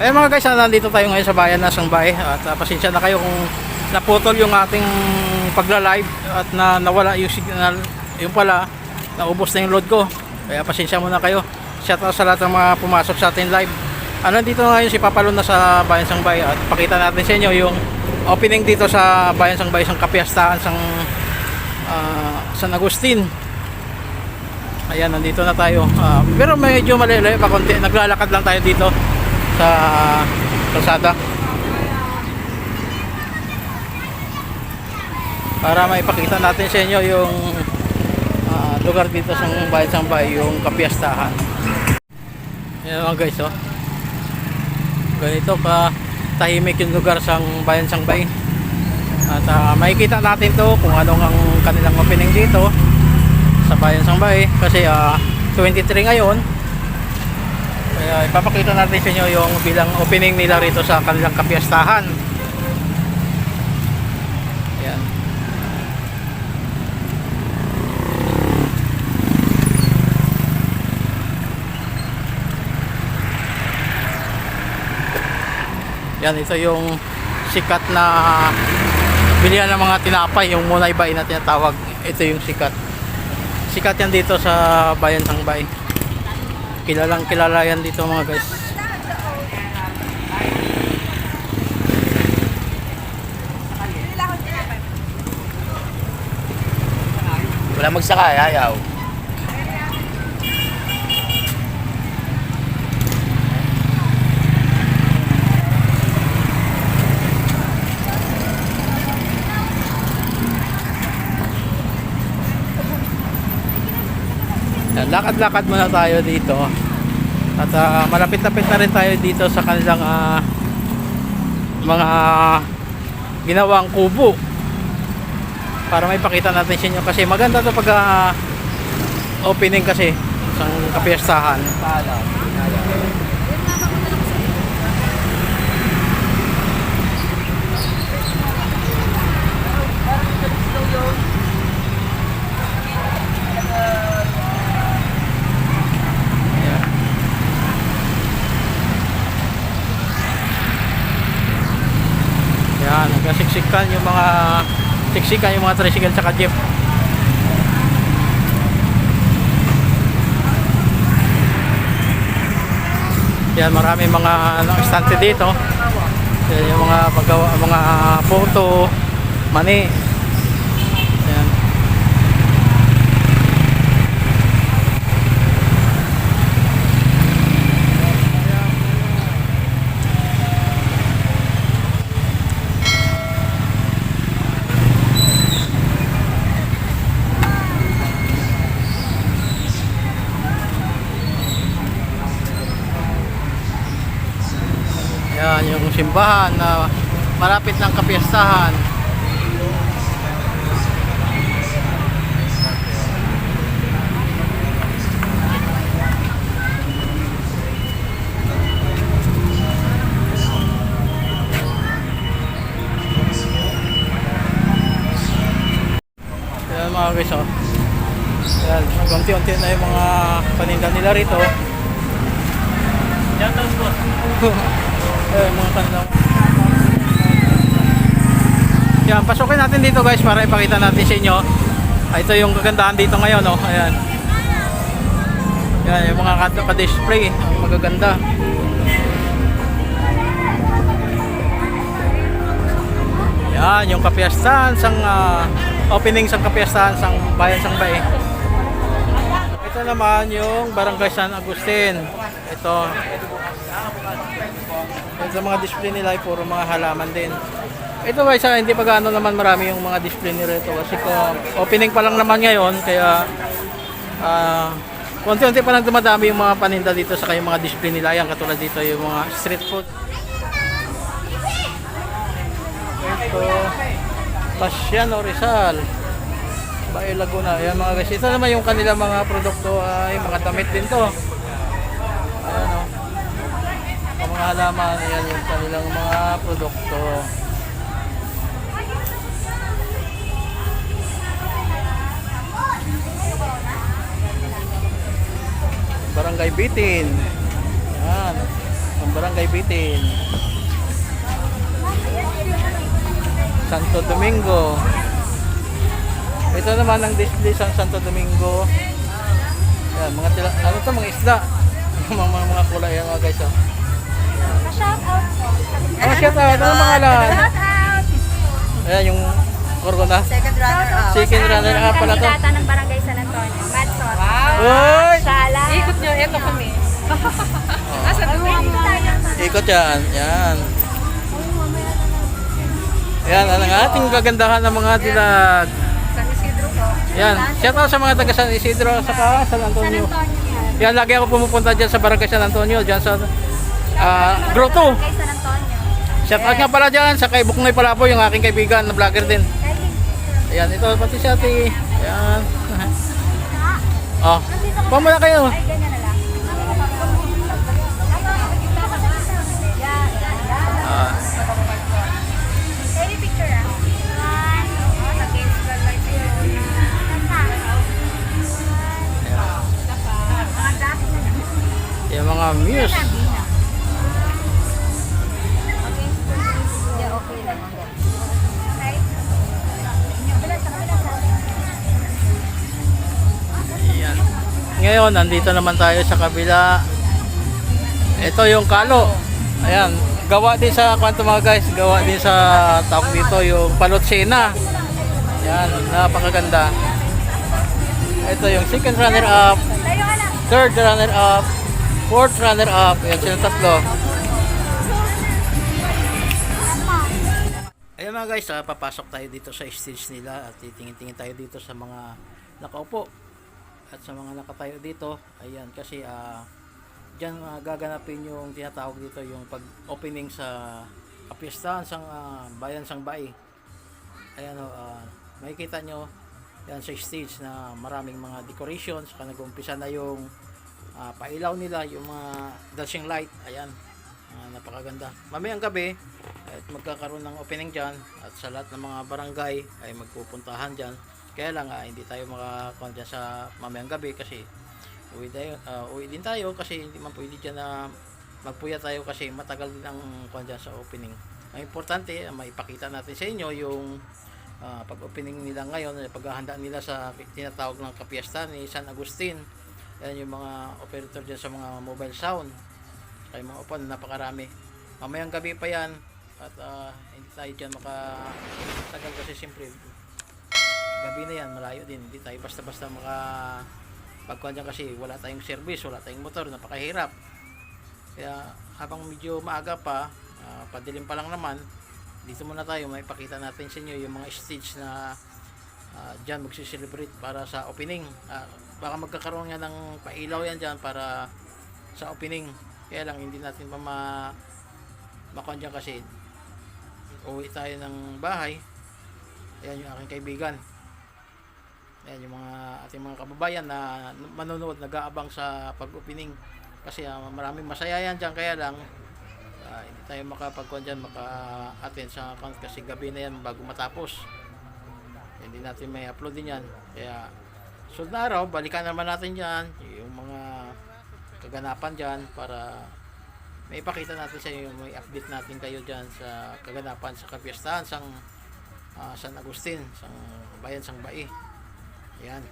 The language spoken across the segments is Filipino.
Ayan mga guys, ah, nandito tayo ngayon sa bayan ng Sangbay at ah, pasensya na kayo kung naputol yung ating pagla-live at na nawala yung signal, yung pala, naubos na yung load ko. Kaya pasensya muna kayo. Shout out sa lahat ng mga pumasok sa ating live. Ah, nandito na ngayon si Papalon na sa bayan Sangbay at pakita natin sa inyo yung opening dito sa bayan Sangbay, isang kapiyastahan, sang ah, San Agustin. Ayan, nandito na tayo. Ah, pero medyo malilay pa konti. Naglalakad lang tayo dito sa kalsada. Para maipakita natin sa inyo yung ah, lugar dito sa bayan Sambay, yung kapiyastahan. Ayan mga guys, oh. Ganito ka tahimik yung lugar sa bayan Sangbay. At ah, makikita natin to kung anong ang kanilang opening dito sa bayan Sangbay kasi ah, 23 ngayon. Kaya ipapakita natin sa inyo yung bilang opening nila rito sa kanilang kapiyastahan. Yan yan ito yung sikat na bilihan ng mga tinapay yung munay bay na tinatawag. Ito yung sikat sikat yan dito sa bayan Sangbay kilalang kilala yan dito mga guys Wala magsakay, ayaw. Lakad-lakad muna tayo dito. At ah, malapit-lapit na rin tayo dito sa kanilang ah, mga ginawang kubo. Para may pakita natin sa inyo. Kasi maganda to pag ah, opening kasi sa kapiyastahan Yan. Yan, nagkasiksikan yung mga siksikan yung mga tricycle sa jeep. Yan, marami mga ano, estante dito. Yan, yung mga paggawa, mga photo, mani. Yan. Yan, yung simbahan na malapit ng kapiyastahan. Yan mga guys, oh. Yan, konti-unti na yung mga paninda nila rito. Yan, boss. Eh, mga kanilang Yan, pasukin natin dito guys para ipakita natin sa inyo. Ah, ito yung kagandahan dito ngayon, oh. Ayan. Yan, yung mga ka- ka-display, magaganda. Yan, yung kapiyastahan sang ah, opening sang kapiyastahan sang bayan sang Bay. Ito naman yung Barangay San Agustin. Ito, sa mga display nila ay puro mga halaman din. Ito guys, ah, hindi pa gaano naman marami yung mga display nila ito kasi ko opening pa lang naman ngayon kaya ah konti-unti pa lang dumadami yung mga paninda dito sa kayong mga display nila. Yan katulad dito yung mga street food. Ito, Pasyan o Rizal. Bae Laguna. Ayan mga guys. Ito naman yung kanila mga produkto ay mga damit din to. Ayan o. Ang mga halaman, ayan yung kanilang mga produkto. Barangay Bitin. Yan. Ang Barangay Bitin. Santo Domingo. Ito naman ang display sa Santo Domingo. Yan, mga tila, ano to, mga isda. mga, mga, mga kulay yan mga guys. Oh. Pa-shout out po. Mga shout out, ano pangalan? Shout out! Ayan yung Corona. Second runner up. Second runner up pala to. Kandidata ng Barangay San Antonio. Madsot. Uy! Sala. Ikot nyo, eto kami. Asa Domingo. Ikot yan. Yan. Yan, ang ating kagandahan ng mga dilag. San Isidro po. Yan. Shout out sa mga taga San Isidro saka San San Antonio. Antonio yan. Yan, lagi ako pumupunta dyan sa Barangay San Antonio, dyan sa ah, Grotto. Barangay San Antonio. Shout out nga pala dyan sa kay Buknoy Palapo, yung aking kaibigan na vlogger din. Ayan, ito pati si ate. Ayan. Oh, pamula kayo. Ay, ganyan na lang. Ah, Ready picture ah. Ngayon, nandito naman tayo sa kabila. Ito yung kalo. Ayan. Gawa din sa kwanto mga guys. Gawa din sa tawag dito yung palotsena. Ayan. Napakaganda. Ito yung second runner up. Third runner up. Fourth runner up. Ayan sila tatlo. Ayan mga guys, ah, papasok tayo dito sa stage nila at titingin-tingin tayo dito sa mga nakaupo at sa mga nakatayo dito. Ayan, kasi ah diyan ah, gaganapin yung tinatawag dito yung pag-opening sa kapistahan sang ah, bayan sang Bai. Ayan o, ah, makikita nyo yan sa stage na maraming mga decorations. Saka nag-umpisa na yung ah, pailaw nila, yung mga dancing light. Ayan, Ah, napakaganda. Mamayang gabi, at magkakaroon ng opening dyan at sa lahat ng mga barangay ay magpupuntahan dyan. Kaya lang ah, hindi tayo makakuha dyan sa mamayang gabi kasi uwi, tayo, ah, uwi din tayo kasi hindi man pwede dyan na magpuya tayo kasi matagal din ang kuha dyan sa opening. Ang importante, ah, maipakita natin sa inyo yung ah, pag-opening nila ngayon, eh, paghahanda nila sa tinatawag ng kapiesta ni San Agustin. Yan yung mga operator dyan sa mga mobile sound kay mga upan napakarami mamayang gabi pa yan at ah, hindi tayo dyan makatagal kasi siyempre gabi na yan malayo din. Hindi tayo basta basta maka pagkuhan dyan kasi wala tayong service wala tayong motor napakahirap. Kaya habang medyo maaga pa ah, padilim pa lang naman dito muna tayo may pakita natin sa inyo yung mga stage na ah, dyan magsiselebrate para sa opening. Ah, baka magkakaroon nga ng pailaw yan dyan para sa opening. Kaya lang hindi natin pa ma makuha kasi uwi tayo ng bahay. Ayan yung aking kaibigan ayan yung mga ating mga kababayan na manonood nag-aabang sa pag-opening. Kasi ah, maraming masaya yan dyan. Kaya lang ah, hindi tayo makapagkuhan dyan maka-attend sa account kasi gabi na yan bago matapos. Hindi natin may upload din yan. Kaya sunod na araw balikan naman natin dyan yung mga kaganapan dyan para may ipakita natin sa inyo, may update natin kayo dyan sa kaganapan sa kapiestahan sang ah, San Agustin, sang bayan sang Bai. Ayan.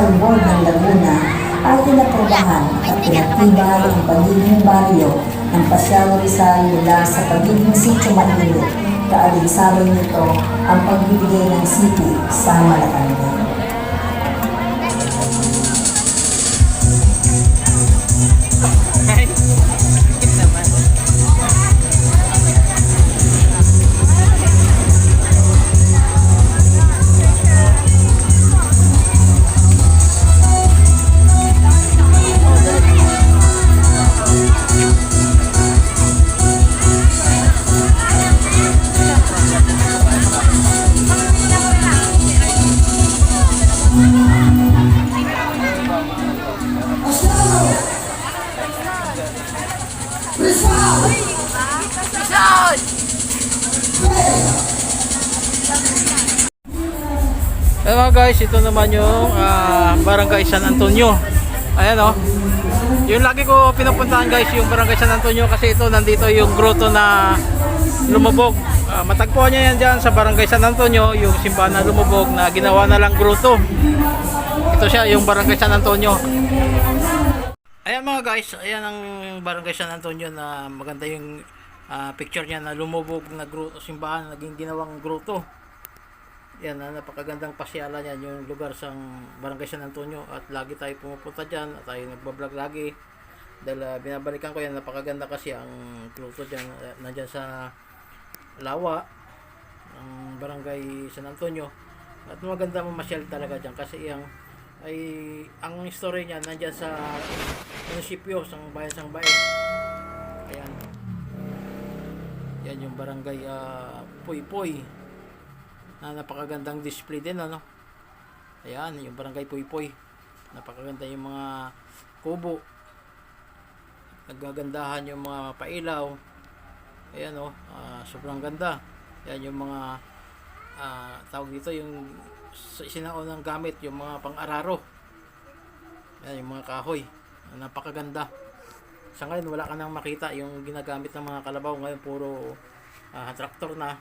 Provincial Board ng Laguna ay inaprobahan at pinagtibay ang pagiging baryo ng Pasyaw Rizal mula sa pagiging sitio Manilo. Kaalinsabay nito ang pagbibigay ng city sa Malacanang. Guys, ito naman yung ah, Barangay San Antonio. Ayan oh. Yung lagi ko pinupuntahan guys, yung Barangay San Antonio kasi ito nandito yung grotto na lumubog. Ah, matagpuan niya yan dyan sa Barangay San Antonio, yung simbahan na lumubog na ginawa na lang grotto. Ito siya, yung Barangay San Antonio. Ayan mga guys, ayan ang Barangay San Antonio na maganda yung ah, picture niya na lumubog na grotto, simbahan na naging ginawang grotto. Yan, ah, napakagandang pasyalan yan, yung lugar sa Barangay San Antonio at lagi tayo pumupunta dyan at tayo nagbablog lagi. Dahil ah, binabalikan ko yan, napakaganda kasi ang grotto dyan, ah, nandyan sa Lawa ng Barangay San Antonio. At maganda mamasyal talaga dyan kasi yung ay ang story niya nandyan sa munisipyo sa bayan sang bayan. Ayan. Yan yung barangay ah, Puy Puy na napakagandang display din ano? Ayan yung barangay Puy Puy napakaganda yung mga kubo. Nagagandahan yung mga pailaw. Ayan oh ah, sobrang ganda. Yan yung mga ah, tawag dito yung sinaunang gamit yung mga pang-araro. Yan yung mga kahoy. Napakaganda. Sa ngayon wala ka nang makita yung ginagamit ng mga kalabaw. Ngayon puro ah, traktor na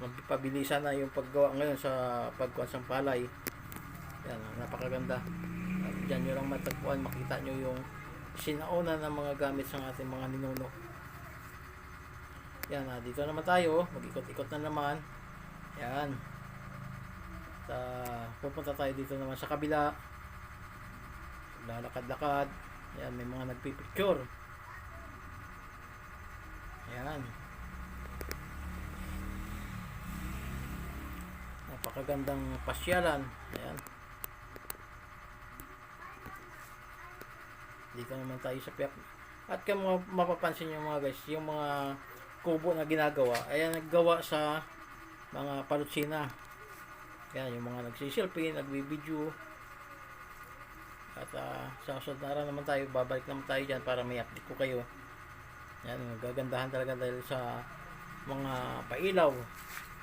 magpabilisan na yung paggawa ngayon sa pagkuhan ng palay. Yan napakaganda. At dyan nyo lang matagpuan makita nyo yung sinauna ng mga gamit sa ating mga ninuno. Yan ah, dito naman tayo. Mag-ikot-ikot na naman. Yan. At ah, pupunta tayo dito naman sa kabila. Lalakad-lakad. Yan may mga nagpipicture. Yan napakagandang pasyalan. Ayan. Dito naman tayo sa piyak. At kung mapapansin nyo mga guys yung mga kubo na ginagawa ayan naggawa sa mga palutsina. Yan yung mga nagsiselfie nagbibideo at ah, sa susunod na araw naman tayo babalik naman tayo dyan para may update ko kayo. Yan gagandahan talaga dahil sa mga pailaw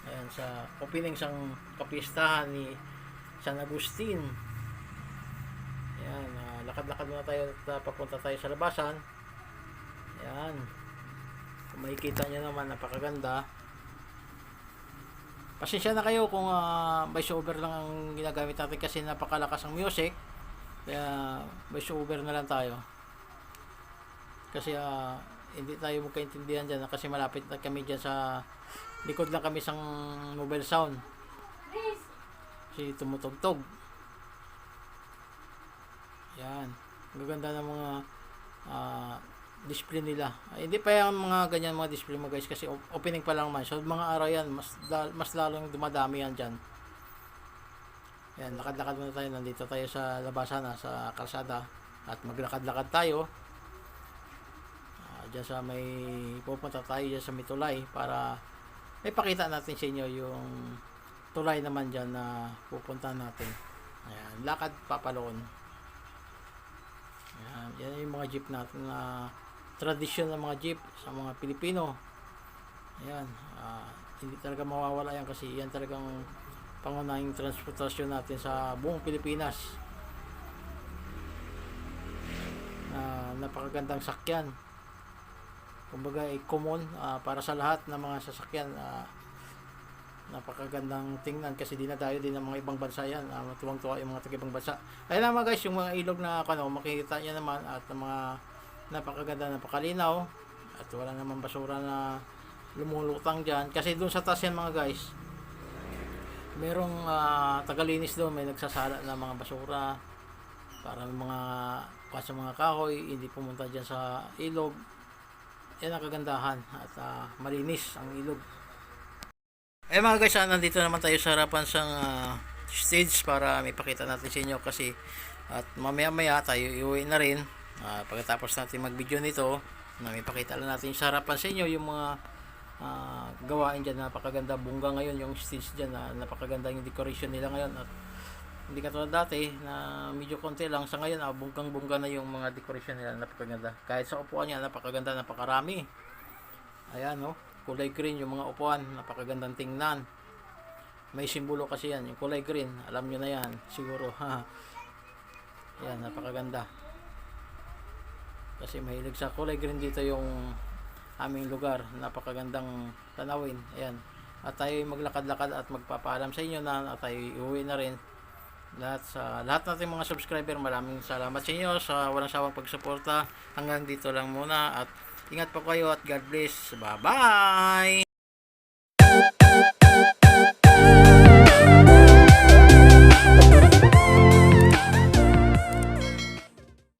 Ayan, sa opening sang kapistahan ni San Agustin. Ayan, ah, lakad-lakad muna tayo at ah, papunta tayo sa labasan. Ayan. Kung makikita nyo naman, napakaganda. Pasensya na kayo kung uh, voice over lang ang ginagamit natin kasi napakalakas ang music. Kaya voice over na lang tayo. Kasi ah, hindi tayo magkaintindihan dyan kasi malapit na kami dyan sa likod lang kami sang mobile sound. Si tumutugtog. Yan. Ang gaganda ng mga ah, display nila. Ay, hindi pa yung mga ganyan mga display mo guys kasi op- opening pa lang man. So mga araw yan mas, mas lalong dumadami yan dyan. Yan lakad-lakad muna tayo. Nandito tayo sa labasan na sa kalsada. At maglakad-lakad tayo. Ah, dyan sa may pupunta tayo dyan sa may tulay para ipakita natin sa inyo yung tulay naman dyan na pupunta natin. Ayan, lakad papaloon. Ayan, yan yung mga jeep natin na tradisyon ng mga jeep sa mga Pilipino. Ayan, ah, hindi talaga mawawala yan kasi yan talagang pangunahing transportasyon natin sa buong Pilipinas. Na napakagandang sakyan kumbaga ay common ah, para sa lahat ng mga sasakyan ah, napakagandang tingnan kasi dinadayo din ng mga ibang bansa yan uh, tuwang-tuwa yung mga taga ibang bansa. Ayun naman guys yung mga ilog na ano, makikita nyo naman at mga napakaganda napakalinaw at wala naman basura na lumulutang dyan. Kasi doon sa taas yan mga guys merong ah, tagalinis doon may nagsasala ng mga basura para mga sa mga kahoy hindi pumunta dyan sa ilog yan ang kagandahan at ah, malinis ang ilog. Eh mga guys, ah, nandito naman tayo sa harapan sa ah, stage para may pakita natin sa inyo kasi at mamaya maya tayo iuwi na rin. Ah, pagkatapos natin mag video nito na may pakita lang natin sa harapan sa inyo yung mga ah, gawain dyan. Napakaganda. Bunga ngayon yung stage dyan na napakaganda yung decoration nila ngayon at hindi katulad dati na medyo konti lang. Sa ngayon ah, bunggang bungga na yung mga decoration nila. Napakaganda. Kahit sa upuan niya napakaganda napakarami. Ayan no kulay green yung mga upuan. Napakagandang tingnan. May simbolo kasi yan yung kulay green. Alam nyo na yan siguro. Ha yan napakaganda. Kasi mahilig sa kulay green dito yung aming lugar. Napakagandang tanawin. Ayan. At tayo maglakad-lakad at magpapaalam sa inyo na at tayo iuwi na rin lahat sa lahat nating mga subscriber maraming salamat sa inyo sa walang sawang pagsuporta. Hanggang dito lang muna at ingat po kayo at God bless. Bye bye